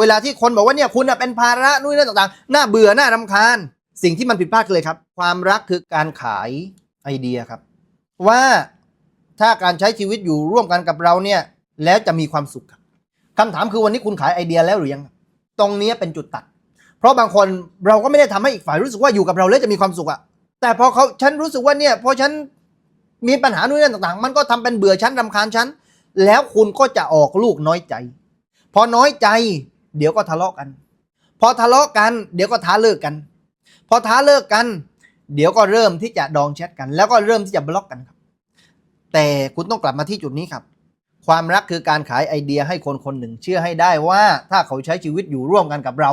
เวลาที่คนบอกว่าเนี่ยคุณเป็นภาระนู่นนี่ต่างๆ น่าเบื่อน่ารำคาญ สิ่งที่มันผิดพลาดเลยครับ ความรักคือการขายไอเดียครับ ว่าถ้าการใช้ชีวิตอยู่ร่วมกันกับเราเนี่ยแล้วจะมีความสุขครับคำถามคือวันนี้คุณขายไอเดียแล้วหรือยัง ตรงนี้เป็นจุดตัด เพราะบางคนเราก็ไม่ได้ทำให้อีกฝ่ายรู้สึกว่าอยู่กับเราแล้วจะมีความสุขอะแต่พอเขาฉันรู้สึกว่าเนี่ยพอฉันมีปัญหานู่นนี่ต่างๆ มันก็ทำเป็นเบื่อฉันรำคาญฉันแล้วคุณก็จะออกลูกน้อยใจ พอน้อยใจ เดี๋ยวก็ทะเลาะกัน พอทะเลาะกัน เดี๋ยวก็ท้าเลิกกัน พอท้าเลิกกัน เดี๋ยวก็เริ่มที่จะดองแชทกัน แล้วก็เริ่มที่จะบล็อกกันครับ แต่คุณต้องกลับมาที่จุดนี้ครับ ความรักคือการขายไอเดียให้คนคนหนึ่ง เชื่อให้ได้ว่าถ้าเขาใช้ชีวิตอยู่ร่วมกันกับเรา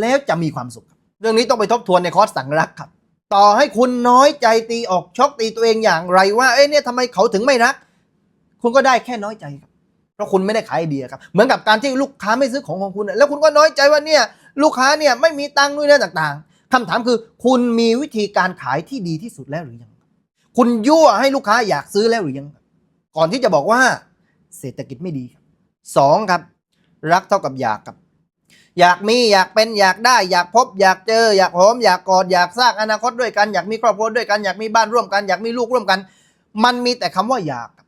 แล้วจะมีความสุข เรื่องนี้ต้องไปทบทวนในคอร์สสั่งรักครับ ต่อให้คุณน้อยใจตีออกช็อกตีตัวเองอย่างไรว่าเอ้ยเนี่ยทำไมเขาถึงไม่รัก คุณก็ได้แค่น้อยใจครับ เพราะคุณไม่ได้ขายไอเดียครับ เหมือนกับการที่ลูกค้าไม่ซื้อของของคุณ แล้วคุณก็น้อยใจว่าเนี่ยลูกค้าเนี่ยไม่มีตังค์นู่นนี่ต่างๆคำถามคือคุณมีวิธีการขายที่ดีที่สุดแล้วหรือยัง คุณยั่วให้ลูกค้าอยากซื้อแล้วหรือยัง ก่อนที่จะบอกว่าเศรษฐกิจไม่ดีครับสองครับ รักเท่ากับอยากครับ อยากมีอยากเป็นอยากได้ อยากพบ อยากเจอ อยากหอมอยากกอดอยากสร้างอนาคตด้วยกันอยากมีครอบครัวด้วยกันอยากมีบ้านร่วมกัน อยากมีลูกร่วมกัน มันมีแต่คำว่าอยากครับ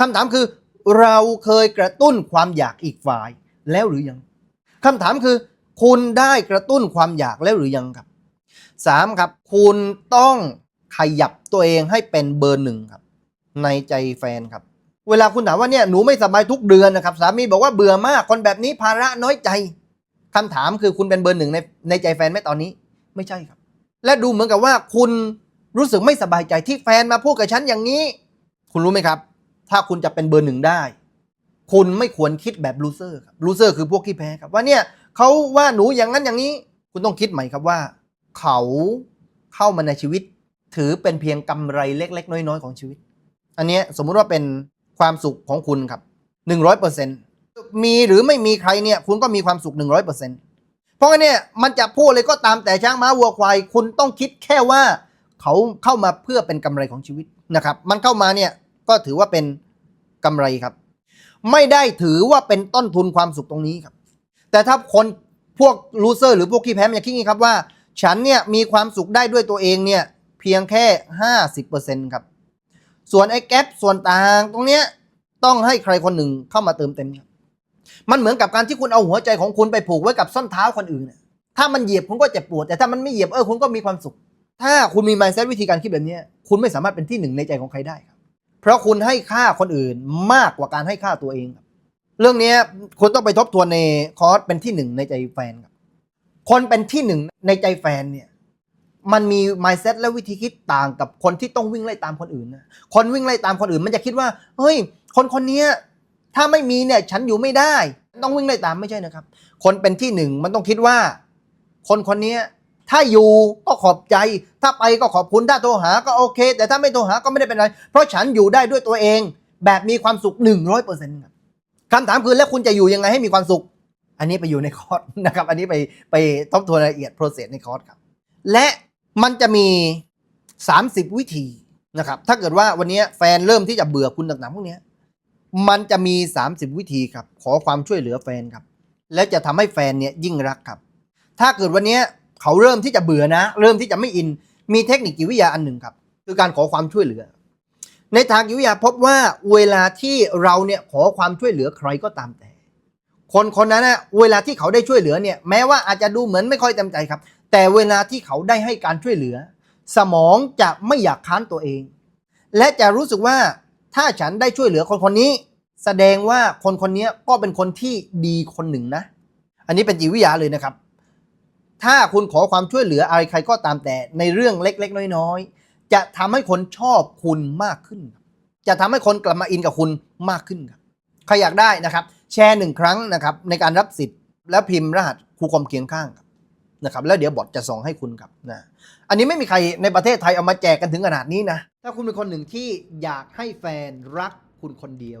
คำถามคือ เราเคยกระตุ้นความอยากอีกฝ่ายแล้วหรือยังคำถามคือ คุณได้กระตุ้นความอยากแล้วหรือยังครับสามครับ คุณต้องขยับตัวเองให้เป็นเบอร์หนึ่งครับ ในใจแฟนครับ เวลาคุณถามว่าเนี่ยหนูไม่สบายทุกเดือนนะครับ สามีบอกว่าเบื่อมากคนแบบนี้ภาระน้อยใจคำถามคือคุณเป็นเบอร์หนึ่งในในใจแฟนไหมตอนนี้ ไม่ใช่ครับ และดูเหมือนกับว่าคุณรู้สึกไม่สบายใจที่แฟนมาพูดกับฉันอย่างนี้ คุณรู้ไหมครับ ถ้าคุณจะเป็นเบอร์หนึ่งได้ คุณไม่ควรคิดแบบลูเซอร์ครับลูเซอร์คือพวกที่แพ้ครับว่าเนี่ยเขาว่าหนูอย่างนั้นอย่างนี้ คุณต้องคิดใหม่ครับว่า เขาเข้ามาในชีวิต ถือเป็นเพียงกำไรเล็ก ๆ น้อยๆของชีวิต อันนี้สมมุติว่าเป็นความสุขของคุณครับหนึ่งร้อยเปอร์เซ็นต์มีหรือไม่มีใครเนี่ยคุณก็มีความสุขหนึ่งร้อยเปอร์เซ็นต์เพราะงั้นเนี่ยมันจะพูดเลยก็ตามแต่ช้างม้าวัวควายคุณต้องคิดแค่ว่าเขาเข้ามาเพื่อเป็นกำไรของชีวิตนะครับ มันเข้ามาเนี่ย ก็ถือว่าเป็นกำไรครับ ไม่ได้ถือว่าเป็นต้นทุนความสุขตรงนี้ครับ แต่ถ้าคนพวกลูเซอร์หรือพวกขี้แพ้มันจะคิดงนี้ครับว่า ฉันเนี่ยมีความสุขได้ด้วยตัวเองเนี่ยเพียงแค่ห้าสิบเปอร์เซ็นต์ครับ ส่วนไอ้แก๊ปส่วนต่างตรงเนี้ยต้องให้ใครคนหนึ่งเข้ามาเติมเต็มครับมันเหมือนกับการที่คุณเอาหัวใจของคุณไปผูกไว้กับส้นเท้าคนอื่นเนี่ยถ้ามันเหยียบคุณก็เจ็บปวด แต่ถ้ามันไม่เหยียบเออคุณก็มีความสุข ถ้าคุณมี mindset วิธีการคิดแบบนี้ คุณไม่สามารถเป็นที่หนึ่งในใจของใครได้ครับ เพราะคุณให้ค่าคนอื่นมากกว่าการให้ค่าตัวเองครับเรื่องนี้คุณต้องไปทบทวนในคอร์สเป็นที่หนึ่งในใจแฟนครับคนเป็นที่หนึ่งในใจแฟนเนี่ยมันมี mindset และวิธีคิดต่างกับคนที่ต้องวิ่งไล่ตามคนอื่นนะคนวิ่งไล่ตามคนอื่น มันจะคิดว่าเฮ้ย คนคนนี้ถ้าไม่มีเนี่ยฉันอยู่ไม่ได้ ต้องวิ่งไล่ตามไม่ใช่นะครับ คนเป็นที่หนึ่งมันต้องคิดว่า คนคนนี้ ถ้าอยู่ก็ขอบใจ ถ้าไปก็ขอบคุณถ้าโทรหาก็โอเค แต่ถ้าไม่โทรหาก็ไม่ได้เป็นไร เพราะฉันอยู่ได้ด้วยตัวเอง แบบมีความสุขหนึ่งร้อยเปอร์เซ็นต์คำถามคือแล้วคุณจะอยู่ยังไงให้มีความสุข อันนี้ไปอยู่ในคอร์สนะครับ อันนี้ไปไปทบทวนรายละเอียดโปรเซสในคอร์สครับ และมันจะมี 30 วิธีนะครับ ถ้าเกิดว่าวันนี้แฟนเริ่มที่จะเบื่อคุณต่างๆพวกนี้มันจะมี 30 วิธีครับ ขอความช่วยเหลือแฟนครับ แล้วจะทำให้แฟนเนี่ยยิ่งรักครับ ถ้าเกิดวันนี้ เขาเริ่มที่จะเบื่อนะ เริ่มที่จะไม่อิน มีเทคนิคจิตวิทยาอันหนึ่งครับ คือการขอความช่วยเหลือ ในทางจิตวิทยาพบว่าเวลาที่เราเนี่ยขอความช่วยเหลือใครก็ตามแต่ คนคนนั้นนะเวลาที่เขาได้ช่วยเหลือเนี่ยแม้ว่าอาจจะดูเหมือนไม่ค่อยเต็มใจครับ แต่เวลาที่เขาได้ให้การช่วยเหลือ สมองจะไม่อยากค้านตัวเอง และจะรู้สึกว่าถ้าฉันได้ช่วยเหลือคนคนนี้ แสดงว่าคนคนนี้ก็เป็นคนที่ดีคนหนึ่งนะ อันนี้เป็นจิตวิทยาเลยนะครับ ถ้าคุณขอความช่วยเหลืออะไรใครก็ตามแต่ในเรื่องเล็กๆ น้อยๆ จะทำให้คนชอบคุณมากขึ้น จะทำให้คนกลับมาอินกับคุณมากขึ้นครับใครอยากได้นะครับ แชร์หนึ่งครั้งนะครับในการรับสิทธิ์แล้วพิมพ์รหัสครูคอมเคียงข้างครับนะครับแล้วเดี๋ยวบอทจะส่งให้คุณครับนะอันนี้ไม่มีใครในประเทศไทยเอามาแจกกันถึงขนาดนี้นะถ้าคุณเป็นคนหนึ่งที่อยากให้แฟนรักคุณคนเดียว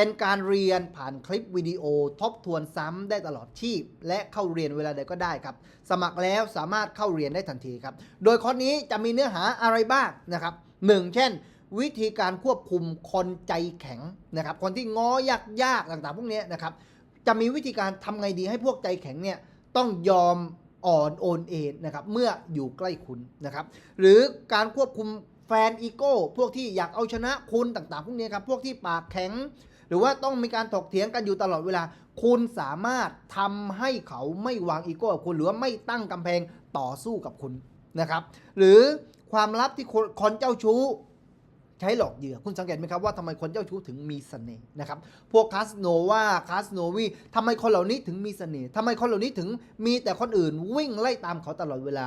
เป็นการเรียนผ่านคลิปวิดีโอทบทวนซ้ำได้ตลอดชีพ และเข้าเรียนเวลาใดก็ได้ครับ สมัครแล้วสามารถเข้าเรียนได้ทันทีครับ โดยคอร์สนี้จะมีเนื้อหาอะไรบ้างนะครับหนึ่งเช่น วิธีการควบคุมคนใจแข็งนะครับ คนที่ง้อยากๆต่างๆ พวกนี้นะครับ จะมีวิธีการทำไงดีให้พวกใจแข็งเนี่ยต้องยอมอ่อนโอนเอ็นนะครับเมื่ออยู่ใกล้คุณนะครับ หรือการควบคุม แฟนอีโก้พวกที่อยากเอาชนะคุณต่างๆ พวกนี้ครับ พวกที่ปากแข็ง หรือว่าต้องมีการถกเถียงกันอยู่ตลอดเวลา คุณสามารถทำให้เขาไม่วางอีโก้กับคุณ หรือว่าไม่ตั้งกำแพงต่อสู้กับคุณนะครับ หรือความลับที่คนคนเจ้าชู้ใช้หลอกเหยื่อคุณสังเกตไหมครับว่าทำไมคนเจ้าชู้ถึงมีเสน่ห์นะครับพวกคาสโนวาคาสโนวีทำไมคนเหล่านี้ถึงมีเสน่ห์ทำไมคนเหล่านี้ถึงมีแต่คนอื่นวิ่งไล่ตามเขาตลอดเวลา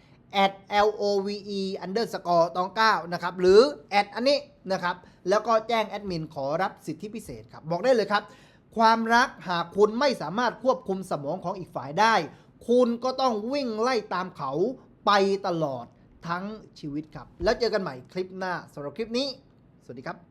at love underscore ตอง9นะครับหรือแอดอันนี้นะครับแล้วก็แจ้งแอดมินขอรับสิทธิพิเศษครับบอกได้เลยครับ ความรักหากคุณไม่สามารถควบคุมสมองของอีกฝ่ายได้ คุณก็ต้องวิ่งไล่ตามเขาไปตลอดทั้งชีวิตครับ แล้วเจอกันใหม่คลิปหน้าสำหรับคลิปนี้ สวัสดีครับ